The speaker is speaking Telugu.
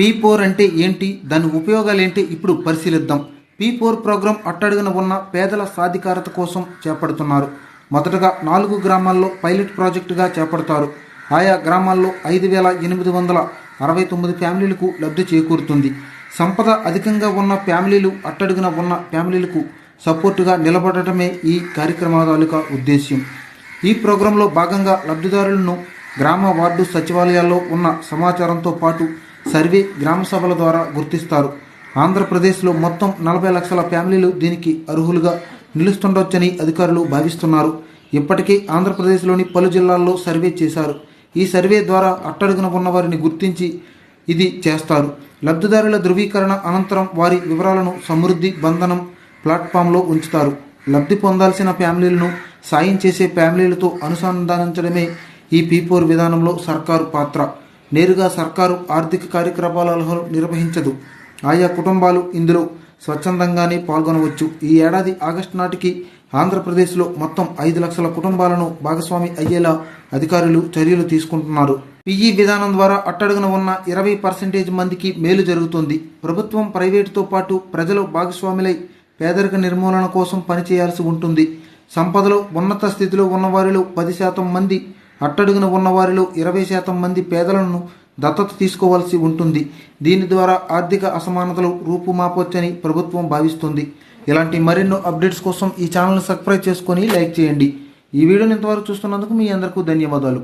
పీ ఫోర్ అంటే ఏంటి? దాని ఉపయోగాలు ఏంటి ఇప్పుడు పరిశీలిద్దాం. పీ ఫోర్ ప్రోగ్రాం అట్టడుగున ఉన్న పేదల సాధికారత కోసం చేపడుతున్నారు. మొదటగా నాలుగు గ్రామాల్లో పైలట్ ప్రాజెక్టుగా చేపడతారు. ఆయా గ్రామాల్లో ఐదు వేల ఎనిమిది వందల అరవై తొమ్మిది ఫ్యామిలీలకు లబ్ధి చేకూరుతుంది. సంపద అధికంగా ఉన్న ఫ్యామిలీలు అట్టడుగున ఉన్న ఫ్యామిలీలకు సపోర్టుగా నిలబడటమే ఈ కార్యక్రమాల తాలూకా ఉద్దేశ్యం. ఈ ప్రోగ్రాంలో భాగంగా లబ్ధిదారులను గ్రామ వార్డు సచివాలయాల్లో ఉన్న సమాచారంతో పాటు సర్వే గ్రామ సభల ద్వారా గుర్తిస్తారు. ఆంధ్రప్రదేశ్లో మొత్తం నలభై లక్షల ఫ్యామిలీలు దీనికి అర్హులుగా నిలుస్తుండొచ్చని అధికారులు భావిస్తున్నారు. ఇప్పటికే ఆంధ్రప్రదేశ్లోని పలు జిల్లాల్లో సర్వే చేశారు. ఈ సర్వే ద్వారా అట్టడుగున ఉన్న వారిని గుర్తించి ఇది చేస్తారు. లబ్ధిదారుల ధృవీకరణ అనంతరం వారి వివరాలను సమృద్ధి బంధనం ప్లాట్ఫామ్లో ఉంచుతారు. లబ్ధి పొందాల్సిన ఫ్యామిలీలను సాయం చేసే ఫ్యామిలీలతో అనుసంధానించడమే ఈ పీపోర్ విధానంలో సర్కారు పాత్ర. నేరుగా సర్కారు ఆర్థిక కార్యక్రమాలను నిర్వహించదు. ఆయా కుటుంబాలు ఇందులో స్వచ్ఛందంగానే పాల్గొనవచ్చు. ఈ ఏడాది ఆగస్టు నాటికి ఆంధ్రప్రదేశ్లో మొత్తం ఐదు లక్షల కుటుంబాలను భాగస్వామి అయ్యేలా అధికారులు చర్యలు తీసుకుంటున్నారు. పిఈ విధానం ద్వారా అట్టడుగున ఉన్న ఇరవై పర్సెంటేజ్ మందికి మేలు జరుగుతుంది. ప్రభుత్వం ప్రైవేటుతో పాటు ప్రజలు భాగస్వాములై పేదరిక నిర్మూలన కోసం పనిచేయాల్సి ఉంటుంది. సంపదలో ఉన్నత స్థితిలో ఉన్నవారిలో పది శాతం మంది అట్టడుగున ఉన్నవారిలో ఇరవై శాతం మంది పేదలను దత్తత తీసుకోవాల్సి ఉంటుంది. దీని ద్వారా ఆర్థిక అసమానతలు రూపుమాపొచ్చని ప్రభుత్వం భావిస్తుంది. ఇలాంటి మరెన్నో అప్డేట్స్ కోసం ఈ ఛానల్ని సబ్స్క్రైబ్ చేసుకొని లైక్ చేయండి. ఈ వీడియోని ఇంతవరకు చూస్తున్నందుకు మీ అందరికీ ధన్యవాదాలు.